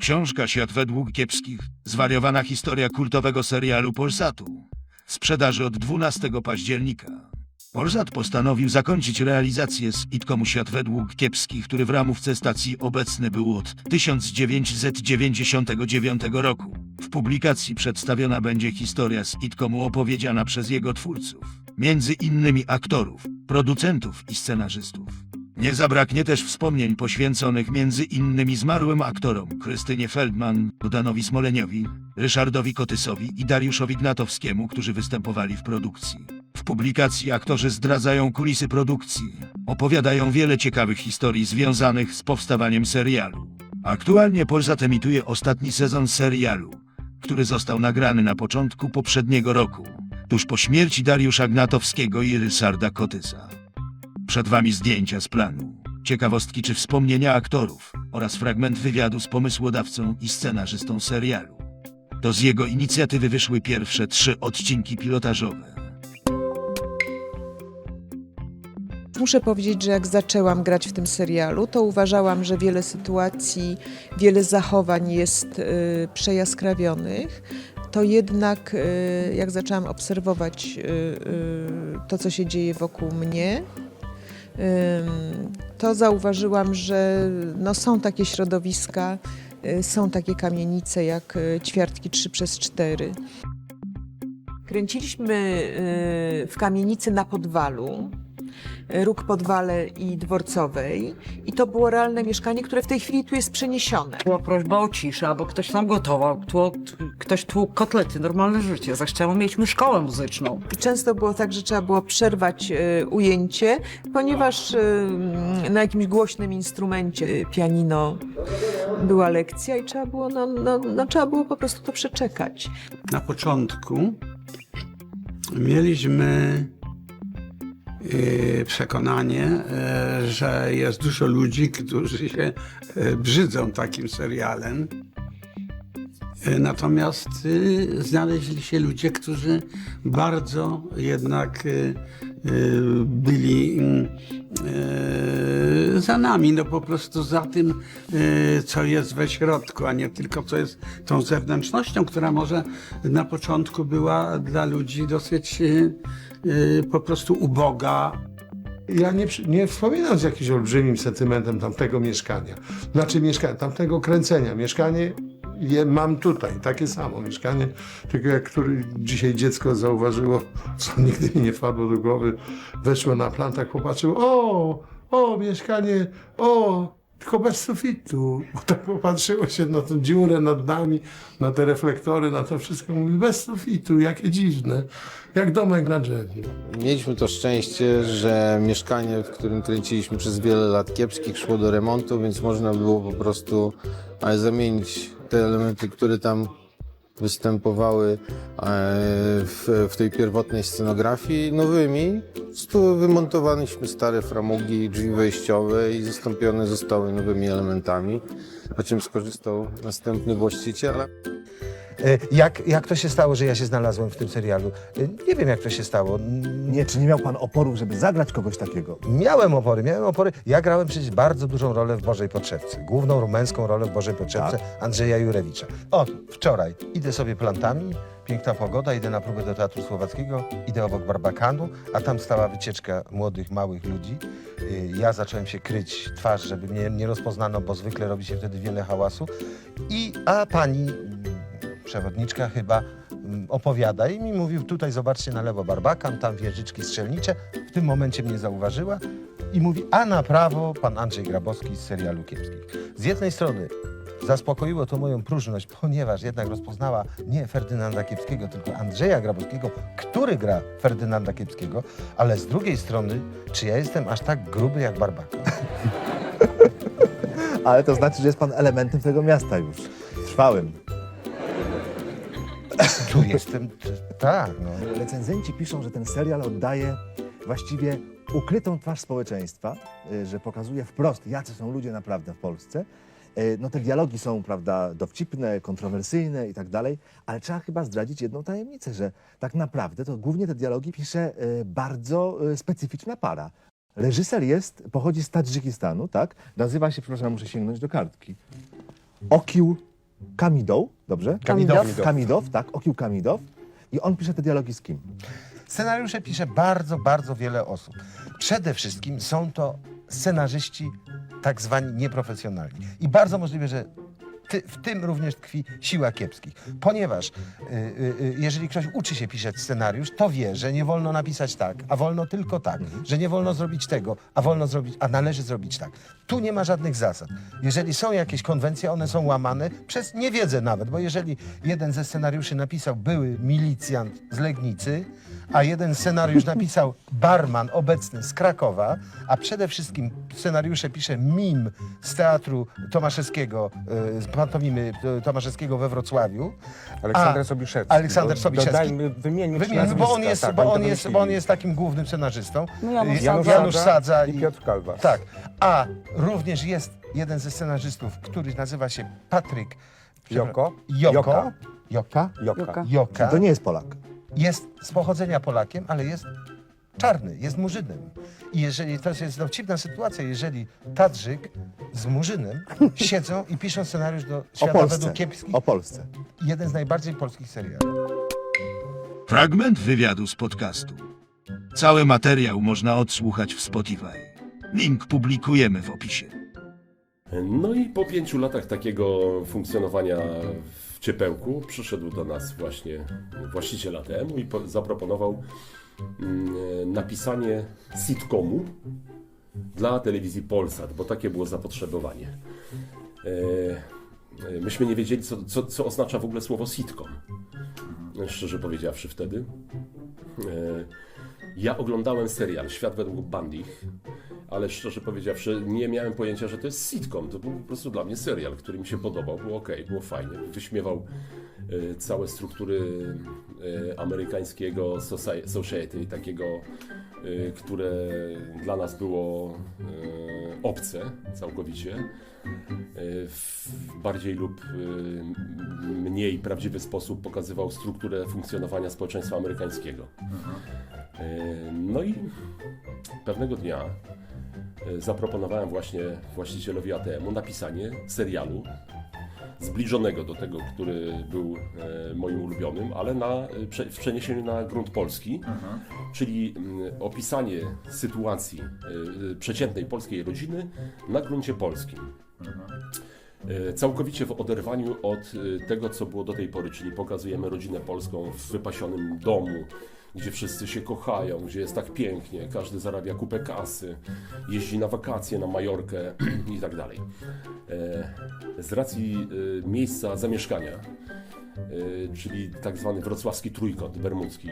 Książka Świat według kiepskich. Zwariowana historia kultowego serialu Polsatu. Sprzedaży od 12 października. Polsat postanowił zakończyć realizację z Itkomu Świat według kiepskich, który w ramówce stacji obecny był od 1999 roku. W publikacji przedstawiona będzie historia z Itkomu opowiedziana przez jego twórców, między innymi aktorów, producentów i scenarzystów. Nie zabraknie też wspomnień poświęconych między innymi zmarłym aktorom Krystynie Feldman, Bogdanowi Smoleniowi, Ryszardowi Kotysowi i Dariuszowi Gnatowskiemu, którzy występowali w produkcji. W publikacji aktorzy zdradzają kulisy produkcji, opowiadają wiele ciekawych historii związanych z powstawaniem serialu. Aktualnie Polsat emituje ostatni sezon serialu, który został nagrany na początku poprzedniego roku, tuż po śmierci Dariusza Gnatowskiego i Ryszarda Kotysa. Przed wami zdjęcia z planu, ciekawostki czy wspomnienia aktorów oraz fragment wywiadu z pomysłodawcą i scenarzystą serialu. To z jego inicjatywy wyszły pierwsze trzy odcinki pilotażowe. Muszę powiedzieć, że jak zaczęłam grać w tym serialu, to uważałam, że wiele sytuacji, wiele zachowań jest y, przejaskrawionych. To jednak, y, jak zaczęłam obserwować y, y, to, co się dzieje wokół mnie, to zauważyłam, że no, są takie środowiska, y, są takie kamienice jak y, ćwiartki 3 przez 4 Kręciliśmy y, w kamienicy na Podwalu, róg Podwale i Dworcowej i to było realne mieszkanie, które w tej chwili tu jest przeniesione. Była prośba o ciszę, albo ktoś tam gotował, tło, ktoś tłukł kotlety, normalne życie. Zachciało mieliśmy szkołę muzyczną. I często było tak, że trzeba było przerwać y, ujęcie, ponieważ y, na jakimś głośnym instrumencie y, pianino była lekcja i trzeba było, no, no, no, trzeba było po prostu to przeczekać. Na początku mieliśmy przekonanie, e, że jest dużo ludzi, którzy się e, brzydzą takim serialem. Natomiast y, znaleźli się ludzie, którzy bardzo jednak y, y, byli mm, y, za nami, no po prostu za tym, y, co jest we środku, a nie tylko co jest tą zewnętrznością, która może na początku była dla ludzi dosyć y, po prostu uboga, Ja nie, nie wspominam z jakimś olbrzymim sentymentem tamtego mieszkania. Znaczy mieszkania, tamtego kręcenia. Mieszkanie je, mam tutaj, takie samo mieszkanie, tylko jak który dzisiaj dziecko zauważyło, co nigdy mi nie wpadło do głowy, weszło na plan, tak popatrzyło, o, o, mieszkanie, o, tylko bez sufitu. Bo tak popatrzyło się na tę dziurę nad nami, na te reflektory, na to wszystko, mówi, bez sufitu, jakie dziwne, jak domek na drzewie. Mieliśmy to szczęście, że mieszkanie, w którym kręciliśmy przez wiele lat kiepskich, szło do remontu, więc można było po prostu e, zamienić te elementy, które tam występowały e, w, w tej pierwotnej scenografii nowymi. Wymontowaliśmy stare framugi, drzwi wejściowe i zastąpione zostały nowymi elementami, o czym skorzystał następny właściciel. E, Jak, jak to się stało, że ja się znalazłem w tym serialu? E, Nie wiem, jak to się stało. Nie, czy nie miał pan oporu, żeby zagrać kogoś takiego? Miałem opory, miałem opory. Ja grałem przecież bardzo dużą rolę w Bożej Potrzebce. Główną męską rolę w Bożej Potrzebce Andrzeja Jurewicza. O, wczoraj idę sobie plantami, piękna pogoda, idę na próbę do Teatru Słowackiego, idę obok Barbakanu, a tam stała wycieczka młodych, małych ludzi. Y, Ja zacząłem się kryć twarz, żeby mnie nie rozpoznano, bo zwykle robi się wtedy wiele hałasu. I, a pani przewodniczka chyba mm, opowiada i mi mówił, tutaj zobaczcie na lewo barbakan, tam wieżyczki strzelnicze. W tym momencie mnie zauważyła i mówi, a na prawo pan Andrzej Grabowski z serialu Kiepskich. Z jednej strony zaspokoiło to moją próżność, ponieważ jednak rozpoznała nie Ferdynanda Kiepskiego, tylko Andrzeja Grabowskiego, który gra Ferdynanda Kiepskiego, ale z drugiej strony, czy ja jestem aż tak gruby jak barbakan? Ale to znaczy, że jest pan elementem tego miasta już. Trwałym. Tu jestem, tak, no. Recenzenci piszą, że ten serial oddaje właściwie ukrytą twarz społeczeństwa, y, że pokazuje wprost, jacy są ludzie naprawdę w Polsce. Y, No te dialogi są, prawda, dowcipne, kontrowersyjne i tak dalej, ale trzeba chyba zdradzić jedną tajemnicę, że tak naprawdę to głównie te dialogi pisze y, bardzo y, specyficzna para. Reżyser jest, pochodzi z Tadżykistanu, tak? Nazywa się, przepraszam, muszę sięgnąć do kartki. Okił Kamidow, dobrze? Kamidow. Kamidow, tak, Okił Kamidow. I on pisze te dialogi z kim? Scenariusze pisze bardzo, bardzo wiele osób. Przede wszystkim są to scenarzyści tak zwani nieprofesjonalni. I bardzo możliwe, że ty, w tym również tkwi siła kiepskich. Ponieważ y, y, y, jeżeli ktoś uczy się pisać scenariusz, to wie, że nie wolno napisać tak, a wolno tylko tak, że nie wolno zrobić tego, a wolno zrobić, a należy zrobić tak. Tu nie ma żadnych zasad. Jeżeli są jakieś konwencje, one są łamane przez niewiedzę nawet, bo jeżeli jeden ze scenariuszy napisał były milicjant z Legnicy, a jeden scenariusz napisał barman obecny z Krakowa, a przede wszystkim scenariusze pisze mim z teatru Tomaszewskiego, e, z pantomimy e, Tomaszewskiego we Wrocławiu. Aleksander A, Sobiszewski. Aleksander Do- Sobiszewski. Dodajmy, wymieńmy bo on jest, tak, bo on jest, bo on jest takim głównym scenarzystą. No, Janusz Janusz Janusz Sadza Sadza i Piotr Kalwa. Tak. A również jest jeden ze scenarzystów, który nazywa się Patryk Joko? Joko. Joka. Joka. Joka. Joka. To nie jest Polak. Jest z pochodzenia Polakiem, ale jest czarny, jest murzynem. I jeżeli to jest dowcipna sytuacja, jeżeli Tadżyk z murzynem siedzą i piszą scenariusz do świata Polsce. według kiepskich, O Polsce. jeden z najbardziej polskich seriali. Fragment wywiadu z podcastu. Cały materiał można odsłuchać w Spotify. Link publikujemy w opisie. No i po pięciu latach takiego funkcjonowania w Ciepełku przyszedł do nas właśnie właściciel ATM-u i po- zaproponował mm, napisanie sitcomu dla telewizji Polsat, bo takie było zapotrzebowanie. E, e, Myśmy nie wiedzieli, co, co, co oznacza w ogóle słowo sitcom. Szczerze powiedziawszy wtedy. E, Ja oglądałem serial Świat według Bandich, ale szczerze powiedziawszy nie miałem pojęcia, że to jest sitcom. To był po prostu dla mnie serial, który mi się podobał, było ok, było fajnie. Wyśmiewał e, całe struktury e, amerykańskiego soci- society, takiego, e, które dla nas było obce całkowicie. W bardziej lub mniej prawdziwy sposób pokazywał strukturę funkcjonowania społeczeństwa amerykańskiego. E, No i pewnego dnia zaproponowałem właśnie właścicielowi ATM-u napisanie serialu zbliżonego do tego, który był e, moim ulubionym, ale na, e, w przeniesieniu na grunt polski, czyli mm, opisanie sytuacji e, e, przeciętnej polskiej rodziny na gruncie polskim. E, Całkowicie w oderwaniu od e, tego, co było do tej pory, czyli pokazujemy rodzinę polską w wypasionym domu, gdzie wszyscy się kochają, gdzie jest tak pięknie, każdy zarabia kupę kasy, jeździ na wakacje na Majorkę i tak dalej. E, Z racji e, miejsca zamieszkania, e, czyli tak zwany wrocławski trójkąt bermudzki,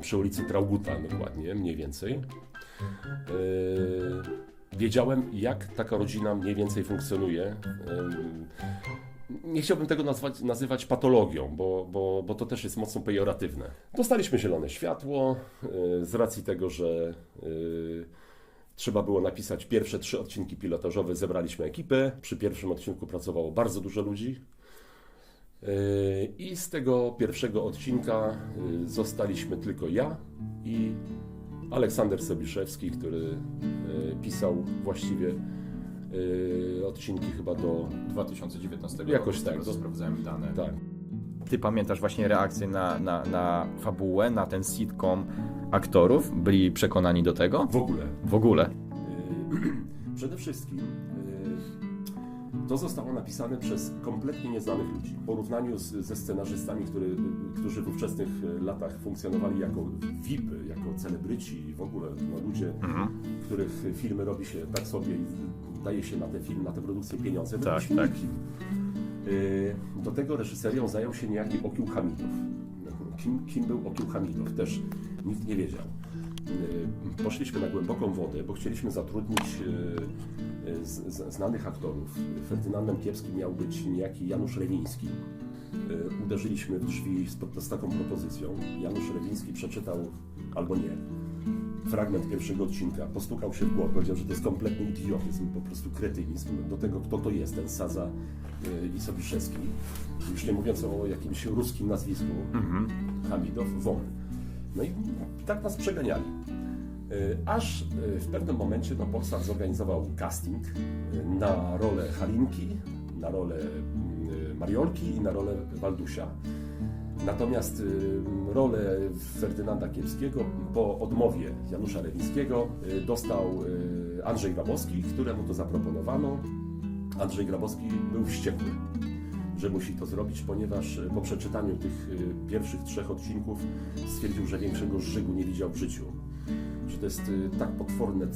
przy ulicy Trauguta dokładnie, mniej więcej, wiedziałem, jak taka rodzina mniej więcej funkcjonuje. Nie chciałbym tego nazwać, nazywać patologią, bo, bo, bo to też jest mocno pejoratywne. Dostaliśmy zielone światło e, z racji tego, że e, trzeba było napisać pierwsze trzy odcinki pilotażowe. Zebraliśmy ekipę. Przy pierwszym odcinku pracowało bardzo dużo ludzi. E, I z tego pierwszego odcinka zostaliśmy tylko ja i Aleksander Sobiszewski, który pisał właściwie odcinki chyba do 2019 Jakoś roku, z tak. co sprawdzałem dane. tak. Ty pamiętasz właśnie reakcję na, na, na fabułę, na ten sitcom aktorów? Byli przekonani do tego? W ogóle. W ogóle. Y, Przede wszystkim y, to zostało napisane przez kompletnie nieznanych ludzi. W porównaniu z, ze scenarzystami, który, którzy w ówczesnych y, latach funkcjonowali jako VIPy, jako celebryci i w ogóle no, ludzie, których filmy robi się tak sobie i daje się na te filmy, na te produkcje pieniądze, Tak, tak. Y, Do tego reżyserią zajął się niejaki Okił Hamidow. Kim, kim był Okił Hamidow? Też nikt nie wiedział. Y, Poszliśmy na głęboką wodę, bo chcieliśmy zatrudnić y, y, znanych aktorów. Ferdynandem Kiepskim miał być niejaki Janusz Rewiński. Uderzyliśmy w drzwi z, z taką propozycją. Janusz Rewiński przeczytał, albo nie, fragment pierwszego odcinka, postukał się w głowę, powiedział, że to jest kompletny idiotyzm, po prostu kretynizm. Do tego, kto to jest, ten Sadza i Sobiszewski. Już nie mówiąc o jakimś ruskim nazwisku, Hamidow, Won. No i tak nas przeganiali. Y, Aż y, w pewnym momencie no, Polsat zorganizował casting y, na rolę Halinki, na rolę Mariolki i na rolę Waldusia. Natomiast rolę Ferdynanda Kiepskiego po odmowie Janusza Rewińskiego y, dostał Andrzej Grabowski, któremu to zaproponowano. Andrzej Grabowski był wściekły, że musi to zrobić, ponieważ y, po przeczytaniu tych y, pierwszych trzech odcinków stwierdził, że większego żygu nie widział w życiu. Że to jest y, tak potworne,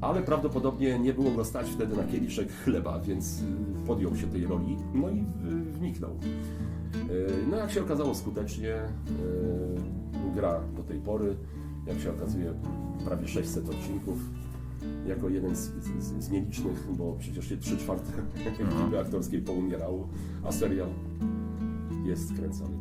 ale prawdopodobnie nie było go stać wtedy na kieliszek chleba, więc podjął się tej roli, no i wniknął. No jak się okazało skutecznie, gra do tej pory, jak się okazuje prawie 600 odcinków, jako jeden z, z, z nielicznych, bo przecież się 3 czwarte ekipy aktorskiej poumierało, a serial jest kręcony.